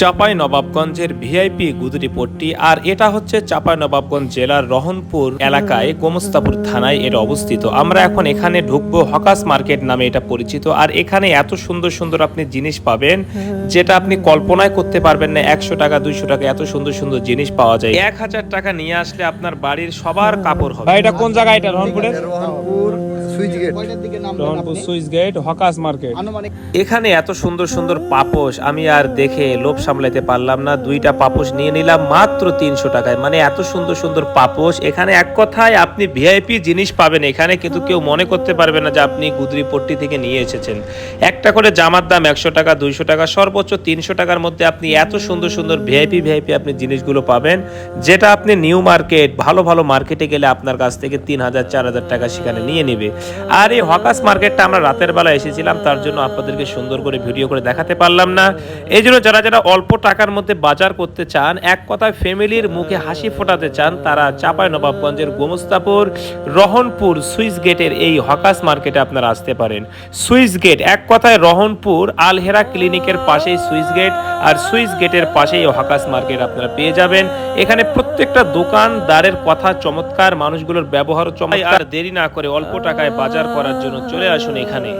চাপাই নবাবগঞ্জের ভিআইপি গুদরি পট্টি আর এটা হচ্ছে চাপাই নবাবগঞ্জ জেলার রহনপুর এলাকায় গোমস্তাপুর থানায় এটা অবস্থিত। আমরা এখন এখানে ঢুকবো হকাস মার্কেট নামে এটা পরিচিত আর এখানে এত সুন্দর সুন্দর আপনি জিনিস পাবেন যেটা আপনি কল্পনায় করতে পারবেন না একশো টাকা দুইশো টাকা এত সুন্দর সুন্দর জিনিস পাওয়া যায়। এক হাজার টাকা নিয়ে আসলে আপনার বাড়ির সবার কাপড় হবে। এটা কোন জায়গায় এটা? রহনপুরের রহনপুর। Switch gate. কয়টার দিকে নামবেন Rahanpur switch gate hawkers market. এখানে এত সুন্দর সুন্দর পাপোশ আমি আর দেখে লোভ সামলাতে পারলাম না। দুইটা পাপোশ নিয়ে নিলাম মাত্র তিনশো টাকায়। মানে এত সুন্দর সুন্দর পাপোশ। এখানে এক কথায় আপনি ভিআইপি জিনিস পাবেন এখানে কিন্তু কেউ মনে করতে পারবে না যে আপনি গুদরিপট্টি থেকে নিয়ে এসেছেন। একটা করে জামার দাম একশো টাকা দুইশো টাকা সর্বোচ্চ তিনশো টাকার মধ্যে আপনি এত সুন্দর সুন্দর ভিআইপি ভিআইপি আপনি জিনিসগুলো পাবেন যেটা আপনি নিউ মার্কেট ভালো ভালো মার্কেটে গেলে আপনার কাছ থেকে তিন হাজার চার হাজার টাকা সেখানে নিয়ে নেবে। আর এই হকাস মার্কেটটা আমরা রাতের বেলা এসেছিলাম, তার জন্য আপনাদেরকে সুন্দর করে ভিডিও করে দেখাতে পারলাম না। এই জন্য যারা যারা অল্প টাকার মধ্যে বাজার করতে চান, এক কথায় ফ্যামিলির মুখে হাসি ফোটাতে চান, তারা চাপাই নবাবগঞ্জের গোমস্তাপুর, রহনপুর, সুইস গেটের এই হকাস মার্কেটে আপনারা আসতে পারেন। সুইস গেট, এক কথায় রহনপুর আলহেরা ক্লিনিকের পাশেই সুইস গেট আর সুইস গেটের পাশেই হাকাস মার্কেট আপনারা পেয়ে যাবেন। এখানে প্রত্যেকটা দোকানদারের কথা, চমৎকার মানুষগুলোর ব্যবহারও চমৎকার আর দেরি না করে অল্প টাকায় বাজার করার জন্য চলে আসুন এখানে।